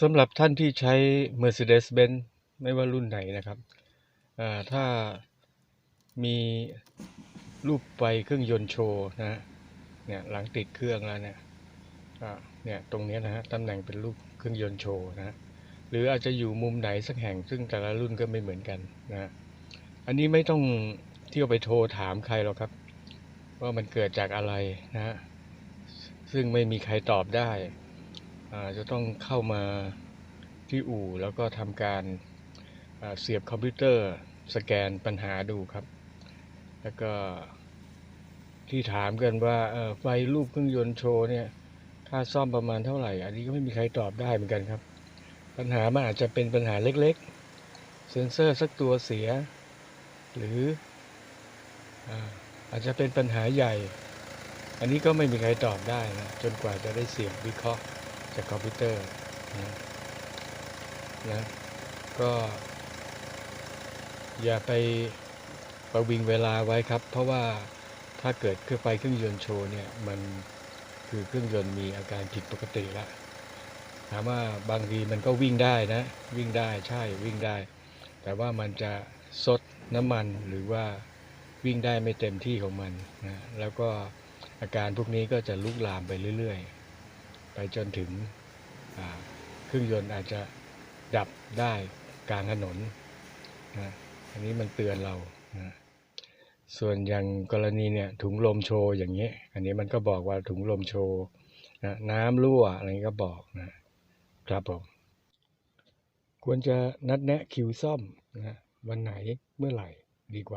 สำหรับท่านที่ใช้ Mercedes-Benz ไม่ว่ารุ่นไหนนะครับ ถ้ามีรูปไฟเครื่องยนต์โชว์นะ เนี่ยหลังติดเครื่องแล้วเนี่ยเนี่ยตรงนี้นะฮะตำแหน่งเป็นรูปเครื่องยนต์โชว์นะฮะหรืออาจจะอยู่มุมไหนสักแห่งซึ่งแต่ละรุ่นก็ไม่เหมือนกันนะอันนี้ไม่ต้องเที่ยวไปโทรถามใครหรอกครับ ว่ามันเกิดจากอะไรนะฮะซึ่งไม่มีใครตอบได้ จะต้องเข้ามาที่อู่ แล้วก็ทำการเสียบคอมพิวเตอร์สแกนปัญหาดูครับ แล้วก็ที่ถามกันว่าไฟรูปเครื่องยนต์โชว์เนี่ยค่าซ่อมประมาณเท่าไหร่ อันนี้ก็ไม่มีใครตอบได้เหมือนกันครับ ปัญหามันอาจจะเป็นปัญหาเล็กๆ เซ็นเซอร์สักตัวเสีย หรืออาอาจจะเป็นปัญหาใหญ่ อันนี้ก็ไม่มีใครตอบได้นะจนกว่าจะได้เสียงวิเคราะห์ จากคอมพิวเตอร์นะนะก็อย่าไปประวิงเวลาไว้ครับ เพราะว่าถ้าเกิดเครื่องไฟเครื่องยนต์โชว์เนี่ยมันคือเครื่องยนต์มีอาการผิดปกติล้วถามว่าบางทีมันก็วิ่งได้นะ วิ่งได้ใช่วิ่งได้ แต่ว่ามันจะซดน้ำมันหรือว่าวิ่งได้ไม่เต็มที่ของมันนะแล้วก็อาการพวกนี้ก็จะลุกลามไปเรื่อย ๆ ไปจนถึงเครื่องยนต์อาจจะดับได้กลางถนนนะอันนี้มันเตือนเรานะส่วนอย่างกรณีเนี่ยถุงลมโชว์อย่างเงี้ อันนี้มันก็บอกว่าถุงลมโชว์นะน้ำรั่วอะไรนี้ก็บอกนะครับผมควรจะนัดแนะคิวซ่อมนะวันไหนเมื่อไหร่ดีกว่า